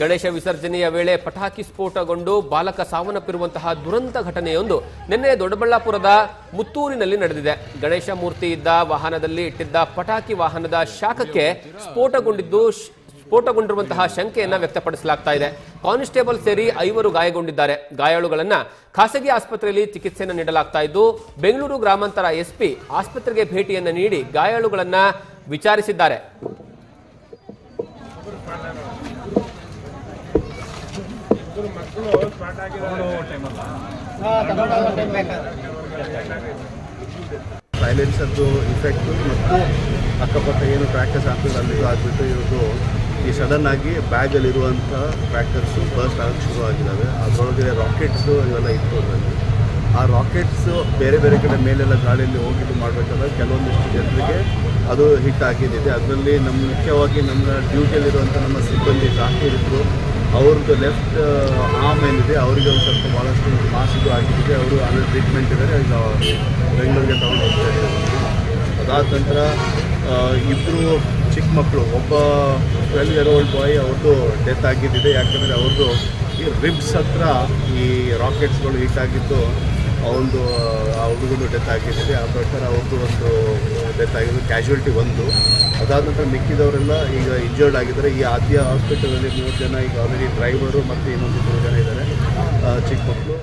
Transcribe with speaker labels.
Speaker 1: ಗಣೇಶ ವಿಸರ್ಜನೆಯ ವೇಳೆ ಪಟಾಕಿ ಸ್ಫೋಟಗೊಂಡು ಬಾಲಕ ಸಾವನ್ನಪ್ಪಿರುವಂತಹ ದುರಂತ ಘಟನೆಯೊಂದು ನಿನ್ನೆ ದೊಡ್ಡಬಳ್ಳಾಪುರದ ಮುತ್ತೂರಿನಲ್ಲಿ ನಡೆದಿದೆ. ಗಣೇಶ ಮೂರ್ತಿ ಇದ್ದ ವಾಹನದಲ್ಲಿ ಇಟ್ಟಿದ್ದ ಪಟಾಕಿ ವಾಹನದ ಶಾಖಕ್ಕೆ ಸ್ಫೋಟಗೊಂಡಿದ್ದು ಸ್ಫೋಟಗೊಂಡಿರುವಂತಹ ಶಂಕೆಯನ್ನ ವ್ಯಕ್ತಪಡಿಸಲಾಗ್ತಾ ಇದೆ. ಕಾನ್ಸ್ಟೇಬಲ್ ಸೇರಿ ಐವರು ಗಾಯಗೊಂಡಿದ್ದಾರೆ. ಗಾಯಾಳುಗಳನ್ನ ಖಾಸಗಿ ಆಸ್ಪತ್ರೆಯಲ್ಲಿ ಚಿಕಿತ್ಸೆಯನ್ನು ನೀಡಲಾಗ್ತಾ ಇದ್ದು, ಬೆಂಗಳೂರು ಗ್ರಾಮಾಂತರ ಎಸ್ಪಿ ಆಸ್ಪತ್ರೆಗೆ ಭೇಟಿಯನ್ನ ನೀಡಿ ಗಾಯಾಳುಗಳನ್ನ ವಿಚಾರಿಸಿದ್ದಾರೆ.
Speaker 2: ಸೈಲೆನ್ಸರ್ದು ಇಫೆಕ್ಟು ಮತ್ತು ಅಕ್ಕಪಕ್ಕ ಏನು ಕ್ರ್ಯಾಕರ್ಸ್ ಆಗ್ತದೆ ಅಲ್ಲಿಗೂ ಆಗಿಬಿಟ್ಟು ಇವ್ರದ್ದು ಈ ಸಡನ್ ಆಗಿ ಬ್ಯಾಗಲ್ಲಿರುವಂಥ ಕ್ರ್ಯಾಕರ್ಸು ಬರ್ಸ್ಟ್ ಆಗಕ್ಕೆ ಶುರು ಆಗಿದ್ದಾವೆ. ಅದರೊಳಗೆ ರಾಕೆಟ್ಸು ಇವೆಲ್ಲ ಇತ್ತು ಅದರಲ್ಲಿ ಆ ರಾಕೆಟ್ಸು ಬೇರೆ ಬೇರೆ ಕಡೆ ಮೇಲೆಲ್ಲ ಗಾಳಿಯಲ್ಲಿ ಹೋಗಿದ್ದು ಮಾಡಬೇಕಾದ್ರೆ ಕೆಲವೊಂದಿಷ್ಟು ಜನರಿಗೆ ಅದು ಹಿಟ್ ಆಗಿದ್ದಿದೆ. ಅದರಲ್ಲಿ ನಮ್ಮ ಮುಖ್ಯವಾಗಿ ನಮ್ಮ ಡ್ಯೂಟಿಯಲ್ಲಿರುವಂಥ ನಮ್ಮ ಸಿಬ್ಬಂದಿ ಜಾಕೀರಿದ್ರು ಅವ್ರದ್ದು ಲೆಫ್ಟ್ ಆಮ್ ಏನಿದೆ, ಅವರಿಗೆ ಒಂದು ಸ್ವಲ್ಪ ಭಾಳಷ್ಟು ಮಾಸಿಗೂ ಆಗಿದ್ದಿದೆ ಅವರು ಅಲ್ಲಿ ಟ್ರೀಟ್ಮೆಂಟ್ ಇದ್ದಾರೆ. ಈಗ ಬೆಂಗಳೂರಿಗೆ ತಗೊಂಡು ಹೋಗ್ತಾ ಇದ್ದಾರೆ. ಅದಾದ ನಂತರ ಇಬ್ಬರು ಚಿಕ್ಕ ಮಕ್ಕಳು ಒಬ್ಬ ಟ್ವೆಲ್ ಇಯರ್ ಓಲ್ಡ್ ಬಾಯ್ ಅವ್ರದ್ದು ಡೆತ್ ಆಗಿದ್ದಿದೆ. ಯಾಕಂದರೆ ಅವ್ರದ್ದು ಈ ರಿಬ್ಸ್ ಹತ್ರ ಈ ರಾಕೆಟ್ಸ್ಗಳು ಹೀಟ್ ಆಗಿದ್ದು ಅವನದು ಆ ಹುಡುಗನು ಡೆತ್ ಆಗಿದ್ದಿದೆ. ಆ ಪ್ರಕಾರ ಅವ್ರದ್ದು ಒಂದು ಡೆತ್ ಆಗಿದ್ದು ಒಂದು. ಅದಾದ ನಂತರ ಮಿಕ್ಕಿದವರೆಲ್ಲ ಈಗ ಇಂಜರ್ಡ್ ಆಗಿದ್ದಾರೆ. ಈ ಆದ್ಯ ಹಾಸ್ಪಿಟಲಲ್ಲಿ ಮೂರು ಜನ ಈಗ ಆಲ್ರೆಡಿ ಡ್ರೈವರು ಮತ್ತು ಇನ್ನೊಂದು ಮೂರು ಜನ ಇದ್ದಾರೆ. ಚಿಕ್ಕ ಮಕ್ಕಳು